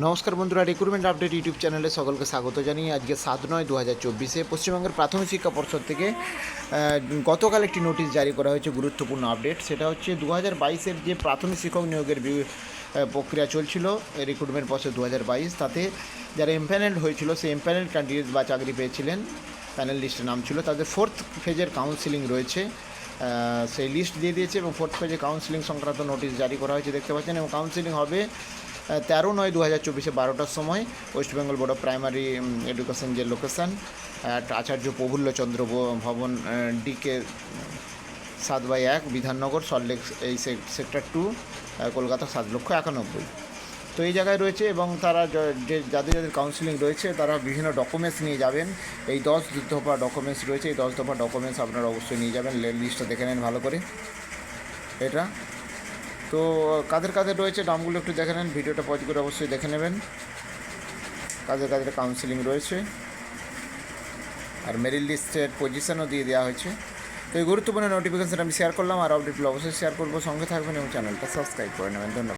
নমস্কার বন্ধুরা recruitment update YouTube চ্যানেলে সকলকে স্বাগত জানিয়ে আজকে সাত নয় দু হাজার চব্বিশে পশ্চিমবঙ্গের প্রাথমিক শিক্ষা পর্ষদ থেকে গতকাল একটি নোটিশ জারি করা হয়েছে গুরুত্বপূর্ণ আপডেট সেটা হচ্ছে দু হাজার বাইশের যে প্রাথমিক শিক্ষক নিয়োগের প্রক্রিয়া চলছিল রিক্রুটমেন্ট পর্ষদ দু হাজার বাইশ, তাতে যারা এমপ্যানেল হয়েছিল, সেই এমপ্যানেল ক্যান্ডিডেট বা চাকরি পেয়েছিলেন। প্যানেল লিস্টে নাম ছিল। তাদের ফোর্থ ফেজের কাউন্সিলিং রয়েছে। সেই লিস্ট দিয়ে দিয়েছে এবং ফোর্থ পেজে কাউন্সিলিং সংক্রান্ত নোটিশ জারি করা হয়েছে, দেখতে পাচ্ছেন। এবং কাউন্সিলিং হবে তেরো নয় দু হাজার চব্বিশে বারোটার সময় West Bengal board of primary education যে লোকেশন আচার্য প্রফুল্লচন্দ্র ভবন ডিকে সাত বাই এক, বিধাননগর সল্টলেক এই সেক্টর টু কলকাতা সাত লক্ষ একানব্বই। তো এই জায়গায় রয়েছে এবং তারা যে যাদের যাদের কাউন্সিলিং রয়েছে, তারা বিভিন্ন ডকুমেন্টস নিয়ে যাবেন। এই দশ দফা ডকুমেন্টস রয়েছে। এই দশ দফা ডকুমেন্টস আপনারা অবশ্যই নিয়ে যাবেন। লিস্টটা দেখে নেন ভালো করে। এটা তো, কাদের কাদের রয়েছে নামগুলো একটু দেখে নেন, ভিডিওটা পজ করে অবশ্যই দেখে নেবেন। কাদের কাদের কাউন্সিলিং রয়েছে। আর মেরিট লিস্টের পজিশনও দিয়ে দেওয়া হয়েছে। তো এই গুরুত্বপূর্ণ নোটিফিকেশন আমি শেয়ার করলাম, আর আপডেটগুলো অবশ্যই শেয়ার করব। সঙ্গে থাকবেন এবং চ্যানেলটা সাবস্ক্রাইব করে নেবেন। ধন্যবাদ।